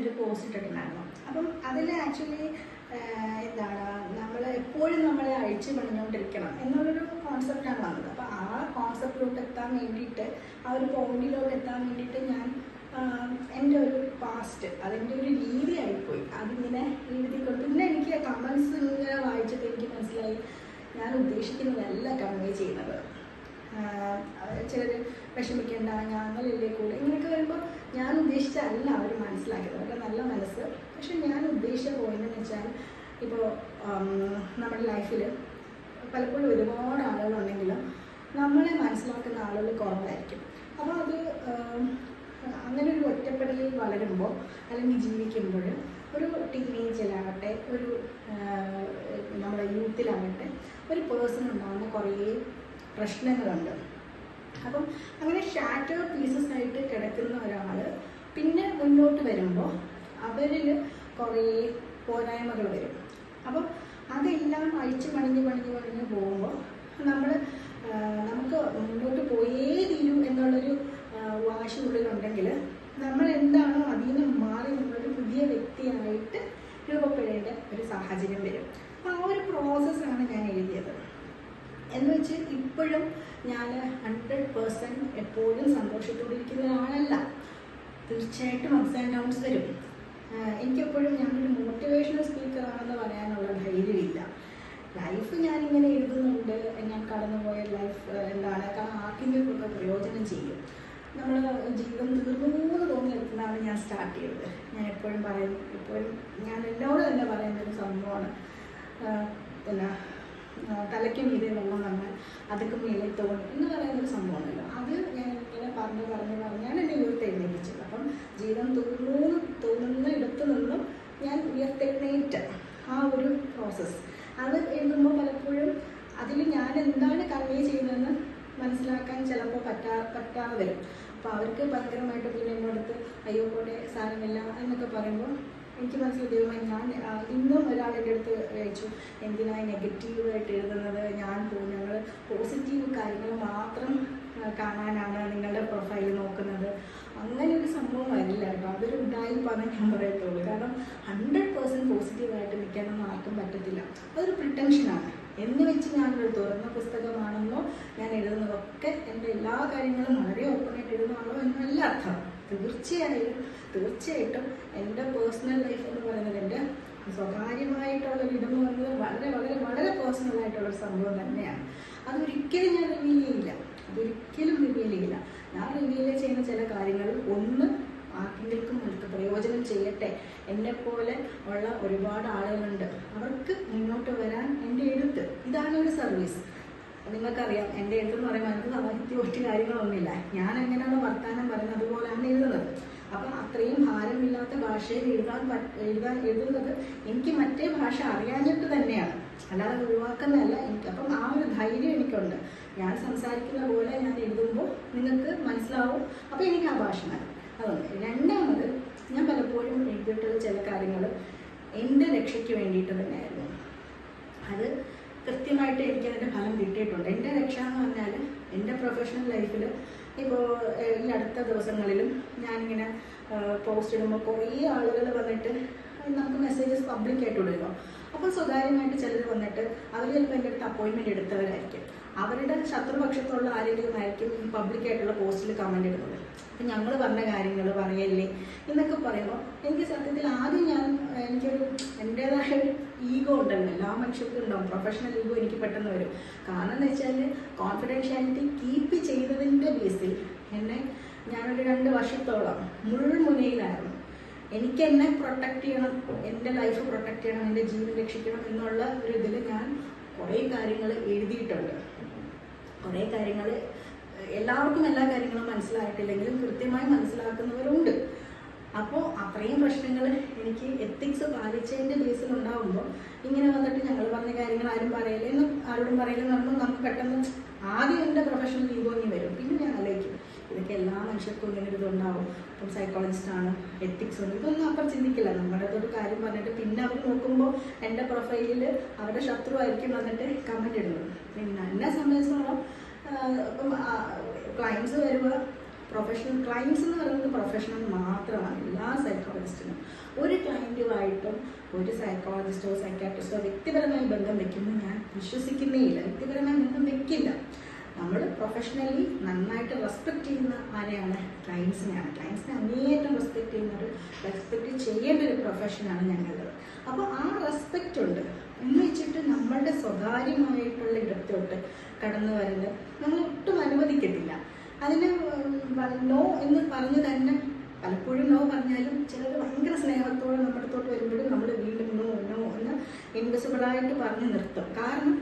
ഞാനൊരു പോസ്റ്റ് ഇട്ടിട്ടുണ്ടായിരുന്നു. അപ്പം അതിൽ ആക്ച്വലി എന്താണ് നമ്മൾ എപ്പോഴും നമ്മളെ അഴിച്ചു പണിഞ്ഞുകൊണ്ടിരിക്കണം എന്നുള്ളൊരു കോൺസെപ്റ്റാണ് വന്നത്. അപ്പോൾ ആ കോൺസെപ്റ്റിലോട്ട് എത്താൻ വേണ്ടിയിട്ട് ആ ഒരു പോയിന്റിലോട്ട് എത്താൻ വേണ്ടിയിട്ട് ഞാൻ എന്റെ ഒരു പാസ്റ്റ് അതിന്റെ ഒരു രീതിയായിപ്പോയി അതിങ്ങനെ എഴുതിക്കൊണ്ട് പിന്നെ എനിക്ക് കമൻസ് ഇങ്ങനെ വായിച്ചിട്ട് എനിക്ക് മനസ്സിലായി. ഞാൻ ഉദ്ദേശിക്കുന്നതല്ല കൺവേ ചെയ്യുന്നത് ചിലർ വിഷമിക്കേണ്ട ഞങ്ങളില്ലേ കൂടെ ഇങ്ങനെയൊക്കെ വരുമ്പോൾ ഞാൻ ഉദ്ദേശിച്ചല്ല അവർ മനസ്സിലാക്കിയത്. അവരുടെ നല്ല മനസ്സ്. പക്ഷെ ഞാൻ ഉദ്ദേശിച്ച പോയിന്റ് എന്ന് വെച്ചാൽ ഇപ്പോൾ നമ്മുടെ ലൈഫിൽ പലപ്പോഴും ഒരുപാട് ആളുകളുണ്ടെങ്കിലും നമ്മളെ മനസ്സിലാക്കുന്ന ആളുകൾ കുറവായിരിക്കും. അപ്പോൾ അത് അങ്ങനെ ഒരു ഒറ്റപ്പെടലിൽ വളരുമ്പോൾ അല്ലെങ്കിൽ ജീവിക്കുമ്പോൾ ഒരു ടീനേജിലാകട്ടെ ഒരു നമ്മുടെ യൂത്തിലാകട്ടെ ഒരു പേഴ്സൺ ഉണ്ടാകുന്ന കുറേ പ്രശ്നങ്ങളുണ്ട്. അപ്പം അങ്ങനെ ഷാറ്റർ പീസസ് ആയിട്ട് കിടക്കുന്ന ഒരാൾ പിന്നെ മുന്നോട്ട് വരുമ്പോൾ അവരിൽ കുറേ പോരായ്മകൾ വരും. അപ്പം അതെല്ലാം അഴിച്ച് പണിഞ്ഞ് പണിഞ്ഞ് പണിഞ്ഞ് പോകുമ്പോൾ നമ്മൾ നമുക്ക് മുന്നോട്ട് പോയേ തീരൂ എന്നുള്ളൊരു വാശിയുള്ളിലുണ്ടെങ്കിൽ നമ്മൾ എന്താണോ അതിൽ നിന്ന് മാറി നമ്മളൊരു പുതിയ വ്യക്തിയായിട്ട് രൂപപ്പെടേണ്ട ഒരു സാഹചര്യം വരും. അപ്പോൾ ആ ഒരു പ്രോസസ്സാണ് ഞാൻ എഴുതിയത്. എന്ന് വെച്ച് ഇപ്പോഴും ഞാൻ ഹൺഡ്രഡ് പേഴ്സന്റ് എപ്പോഴും സന്തോഷത്തോടെ ഇരിക്കുന്ന ഒരാളല്ല തീർച്ചയായിട്ടും അപ്സ് ആൻഡ് ഡൗൺസ് വരും എനിക്കെപ്പോഴും ഞാനൊരു മോട്ടിവേഷണൽ സ്പീക്കറാണെന്ന് പറയാനുള്ള ധൈര്യമില്ല. ലൈഫ് ഞാനിങ്ങനെ എഴുതുന്നുണ്ട് ഞാൻ കടന്നുപോയ ലൈഫ് എന്താണ് കാരണം ആർക്കെങ്കിലുമൊക്കെ പ്രയോജനം ചെയ്യും. നമ്മൾ ജീവിതം തീർന്നു തോന്നിയെടുക്കുന്നതാണ് ഞാൻ സ്റ്റാർട്ട് ചെയ്തത്. ഞാൻ എപ്പോഴും പറയും എപ്പോഴും ഞാൻ എന്നോട് തന്നെ പറയുന്നൊരു സംഭവമാണ്. പിന്നെ തലയ്ക്ക് മീതെ വെള്ളം വന്നാൽ അതൊക്കെ മേലെ തോന്നും എന്ന് പറയുന്നൊരു സംഭവമുണ്ടല്ലോ. അത് ഞാൻ ഇങ്ങനെ പറഞ്ഞ് പറഞ്ഞ് പറഞ്ഞാണ് എന്നെ ഉയർത്തെഴുന്നേൽപ്പിച്ചത് അപ്പം ജീവിതം തോന്നുന്നു തോന്നുന്ന ഇടത്തു നിന്നും ഞാൻ ഉയർത്തെഴുന്നേറ്റ് ആ ഒരു പ്രോസസ്സ് അത് എഴുതുമ്പോൾ പലപ്പോഴും അതിൽ ഞാൻ എന്താണ് കൺവേ ചെയ്യുന്നതെന്ന് മനസ്സിലാക്കാൻ ചിലപ്പോൾ പറ്റാ പറ്റാതെ വരും. അപ്പോൾ അവർക്ക് ഭയങ്കരമായിട്ട് പിന്നെ എന്നോടത്ത് അയ്യോ കൂടെ സാരമില്ല എന്നൊക്കെ പറയുമ്പോൾ എനിക്ക് മനസ്സിലായി ദൈവമായി ഞാൻ ഇന്നും ഒരാൾ എന്റെ അടുത്ത് അയച്ചു എന്തിനായി നെഗറ്റീവായിട്ട് എഴുതുന്നത്? ഞാൻ ഞങ്ങൾ പോസിറ്റീവ് കാര്യങ്ങൾ മാത്രം കാണാനാണ് നിങ്ങളുടെ പ്രൊഫൈൽ നോക്കുന്നത്. അങ്ങനെ ഒരു സംഭവം വരില്ല കേട്ടോ. അതൊരു ഉണ്ടായിപ്പാണ് ഞാൻ പറയത്തുള്ളൂ. കാരണം ഹൺഡ്രഡ് പേഴ്സന്റ് പോസിറ്റീവായിട്ട് നിൽക്കാനൊന്നും ആർക്കും പറ്റത്തില്ല. അതൊരു പ്രിട്ടൻഷനാണ് എന്ന് വെച്ച് ഞാനൊരു തുറന്ന പുസ്തകമാണെന്നോ ഞാൻ എഴുതുന്നതൊക്കെ എന്റെ എല്ലാ കാര്യങ്ങളും വളരെ ഓപ്പണായിട്ട് എഴുതുന്നതാണോ എന്നല്ല അർത്ഥം. തീർച്ചയായും തീർച്ചയായിട്ടും എന്റെ പേഴ്സണൽ ലൈഫ് എന്ന് പറയുന്നത് എന്റെ സ്വകാര്യമായിട്ടുള്ള ഇതെന്ന് പറയുന്നത് വളരെ വളരെ വളരെ പേഴ്സണൽ ആയിട്ടുള്ള സംഭവം തന്നെയാണ്. അതൊരിക്കലും ഞാൻ റിവീൽ ചെയ്യില്ല. അതൊരിക്കലും റിവീൽ ചെയ്യില്ല. ഞാൻ റിവീൽ ചെയ്യുന്ന ചില കാര്യങ്ങൾ ഒന്ന് ആർക്കെങ്കിലും അവർക്ക് പ്രയോജനം ചെയ്യട്ടെ. എന്നെപ്പോലെ പോലെ ഉള്ള ഒരുപാട് ആളുകളുണ്ട്. അവർക്ക് മുന്നോട്ട് വരാൻ എന്റെ എഴുത്ത് ഇതാണ് ഒരു സർവീസ് നിങ്ങൾക്കറിയാം എന്റെ എഴുത്തെന്ന് പറയുമ്പോൾ എനിക്ക് സാഹിത്യം ഒറ്റ കാര്യങ്ങളൊന്നുമില്ല. ഞാൻ എങ്ങനെയാണ് വർത്താനം പറയുന്നത് അതുപോലെയാണ് എഴുതുന്നത്. അപ്പം അത്രയും ഭാരമില്ലാത്ത ഭാഷയിൽ എഴുതാൻ എഴുതാൻ എഴുതുന്നത് എനിക്ക് മറ്റേ ഭാഷ അറിയാഞ്ഞിട്ട് തന്നെയാണ്. അല്ലാതെ ഒഴിവാക്കുന്നതല്ല എനിക്ക്. അപ്പം ആ ഒരു ധൈര്യം എനിക്കുണ്ട്. ഞാൻ സംസാരിക്കുന്ന പോലെ ഞാൻ എഴുതുമ്പോൾ നിങ്ങൾക്ക് മനസ്സിലാവും. അപ്പോൾ എനിക്ക് ആ ഭാഷ മതി. അതുകൊണ്ട് രണ്ടാമത് ഞാൻ പലപ്പോഴും എഴുതിയിട്ടുള്ള ചില കാര്യങ്ങൾ എന്റെ രക്ഷയ്ക്ക് വേണ്ടിയിട്ട് തന്നെയായിരുന്നു. അത് കൃത്യമായിട്ട് എനിക്ക് അതിന്റെ ഫലം കിട്ടിയിട്ടുണ്ട്. എന്റെ രക്ഷ എന്ന് പറഞ്ഞാൽ എന്റെ പ്രൊഫഷണൽ ലൈഫിൽ ഇപ്പോൾ ഈ അടുത്ത ദിവസങ്ങളിലും ഞാനിങ്ങനെ പോസ്റ്റ് ഇടുമ്പോൾ കുറേ ആളുകൾ വന്നിട്ട് നമുക്ക് മെസ്സേജസ് പബ്ലിക്കായിട്ട് ഇടുമല്ലോ അപ്പോൾ സ്വകാര്യമായിട്ട് ചിലർ വന്നിട്ട് അവർ ചിലപ്പോൾ എന്റെ അടുത്ത് അപ്പോയിൻമെന്റ് എടുത്തവരായിരിക്കും. അവരുടെ ശത്രുപക്ഷത്തുള്ള ആരെങ്കിലും ആയിരിക്കും ഈ പബ്ലിക്കായിട്ടുള്ള പോസ്റ്റിൽ കമന്റ് ഇടുന്നത്. അപ്പം ഞങ്ങൾ പറഞ്ഞ കാര്യങ്ങൾ പറയല്ലേ എന്നൊക്കെ പറയുമ്പോൾ എനിക്ക് സത്യത്തിൽ ആദ്യം ഞാൻ എനിക്കൊരു എന്റേതായ ഒരു ഈഗോ ഉണ്ടല്ലോ. എല്ലാ മനുഷ്യർക്കും ഉണ്ടാവും. പ്രൊഫഷണൽ ഈഗോ എനിക്ക് പെട്ടെന്ന് വരും. കാരണം എന്ന് വെച്ചാൽ കോൺഫിഡൻഷ്യാലിറ്റി കീപ്പ് ചെയ്തതിന്റെ ബേസിൽ എന്നെ ഞാനൊരു രണ്ട് വർഷത്തോളം മുൾമുനയിലായിരുന്നു. എനിക്ക് എന്നെ പ്രൊട്ടക്റ്റ് ചെയ്യണം എന്റെ ലൈഫ് പ്രൊട്ടക്റ്റ് ചെയ്യണം എന്റെ ജീവൻ രക്ഷിക്കണം എന്നുള്ള ഒരു ഇതിൽ ഞാൻ കുറേ കാര്യങ്ങൾ എഴുതിയിട്ടുണ്ട്. കുറേ കാര്യങ്ങൾ എല്ലാവർക്കും എല്ലാ കാര്യങ്ങളും മനസ്സിലായിട്ടില്ലെങ്കിലും കൃത്യമായി മനസ്സിലാക്കുന്നവരുണ്ട്. അപ്പോൾ അത്രയും പ്രശ്നങ്ങൾ എനിക്ക് എത്തിക്സ് പാലിച്ചതിന്റെ ബേസിൽ ഉണ്ടാവുമ്പോൾ ഇങ്ങനെ വന്നിട്ട് ഞങ്ങൾ പറഞ്ഞ കാര്യങ്ങൾ ആരും പറയില്ലെന്നും ആരോടും പറയില്ലെന്ന് പറയുമ്പോൾ നമുക്ക് പെട്ടെന്ന് ആദ്യം എന്റെ പ്രൊഫഷണൽ ഈഗോങ്ങി വരും. പിന്നെ ഞാൻ ആലോചിക്കും ഇതൊക്കെ എല്ലാ മനുഷ്യർക്കും ഒരു ഇതുണ്ടാവും. ഇപ്പം സൈക്കോളജിസ്റ്റ് ആണ് എത്തിക്സ് ഉണ്ട് ഇതൊന്നും അപ്പം ചിന്തിക്കില്ല. നമ്മുടെ ഒരു കാര്യം പറഞ്ഞിട്ട് പിന്നെ അവർ നോക്കുമ്പോൾ എന്റെ പ്രൊഫൈലിൽ അവരുടെ ശത്രു ആയിരിക്കും വന്നിട്ട് കമന്റ് ഇടുന്നത്. പിന്നെ എന്നെ സംബന്ധിച്ചിടത്തോളം ആഹ് ഇപ്പം ക്ലയൻസ് വരുമ്പോൾ പ്രൊഫഷണൽ ക്ലയൻസ് എന്ന് പറയുന്നത് പ്രൊഫഷണൽ മാത്രമാണ് എല്ലാ സൈക്കോളജിസ്റ്റിനും ഒരു ക്ലയന്റുമായിട്ടും ഒരു സൈക്കോളജിസ്റ്റോ സൈക്കാട്രിസ്റ്റോ വ്യക്തിപരമായി ബന്ധം വെക്കുമ്പോൾ ഞാൻ വിശ്വസിക്കുന്നേ ഇല്ല. വ്യക്തിപരമായി ബന്ധം വെക്കില്ല. നമ്മൾ പ്രൊഫഷണലി നന്നായിട്ട് റെസ്പെക്ട് ചെയ്യുന്ന ആരെയാണ്? ക്ലയൻസിനെയാണ് ക്ലയൻസിനെ അങ്ങേയറ്റം റെസ്പെക്ട് ചെയ്യുന്ന ഒരു റെസ്പെക്ട് ചെയ്യേണ്ട ഒരു പ്രൊഫഷനാണ് ഞങ്ങളുടേത് അപ്പോൾ ആ റെസ്പെക്റ്റ് ഉണ്ട്. എന്ന് വെച്ചിട്ട് നമ്മളുടെ സ്വകാര്യമായിട്ടുള്ള ഇടത്തോട്ട് കടന്നു വരുന്നത് നമ്മൾ ഒട്ടും അനുവദിക്കത്തില്ല. അതിന് നോ എന്ന് പറഞ്ഞു തന്നെ പലപ്പോഴും നോ പറഞ്ഞാലും ചിലർ ഭയങ്കര സ്നേഹത്തോടെ നമ്മുടെ അടുത്തോട്ട് വരുമ്പോഴും നമ്മൾ വീണ്ടും നോ നോ എന്ന് ഇൻവിസിബിളായിട്ട് പറഞ്ഞ് നിർത്തും. കാരണം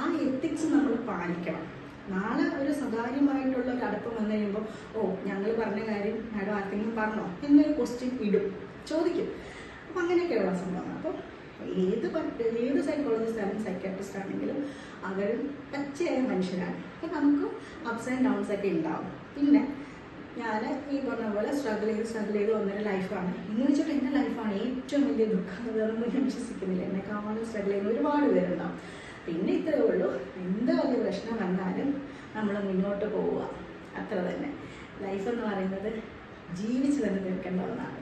ആ എത്തിക്സ് നമ്മൾ പാലിക്കണം. നാളെ ഒരു സ്വകാര്യമായിട്ടുള്ള ഒരു അടുപ്പം വന്നു കഴിയുമ്പോൾ ഓ ഞങ്ങൾ പറഞ്ഞ കാര്യം മാഡം ആർക്കെങ്കിലും പറഞ്ഞോ? എന്നൊരു ക്വസ്റ്റ്യൻ ഇടും. ചോദിക്കും. അപ്പം അങ്ങനെയൊക്കെയുള്ള സംഭവം. അപ്പോൾ ഏത് ഏത് സൈക്കോളജിസ്റ്റ് ആണെങ്കിലും സൈക്കാട്രിസ്റ്റ് ആണെങ്കിലും അവരും പച്ചയായ മനുഷ്യരാണ്. അപ്പം നമുക്ക് അപ്സ് ആൻഡ് ഡൗൺസ് ഒക്കെ ഉണ്ടാവും. പിന്നെ ഞാൻ ഈ പറഞ്ഞ പോലെ സ്ട്രഗിൾ ചെയ്ത് സ്ട്രഗിൾ ചെയ്ത് വന്നൊരു ലൈഫാണ് എന്ന് വെച്ചിട്ട് എന്റെ ലൈഫാണ് ഏറ്റവും വലിയ ദുഃഖം വേറൊന്നും ഞാൻ വിശ്വസിക്കുന്നില്ല. എന്നെ കാണാൻ സ്ട്രഗിൾ ചെയ്യുന്ന ഒരുപാട് പേരുണ്ടാവും. പിന്നെ ഇത്രേ ഉള്ളൂ. എന്ത് വലിയ പ്രശ്നം വന്നാലും നമ്മൾ മുന്നോട്ട് പോവുക. അത്ര തന്നെ. ലൈഫ് എന്ന് പറയുന്നത് ജീവിച്ച് തന്നെ തീർക്കേണ്ട ഒന്നാണ്.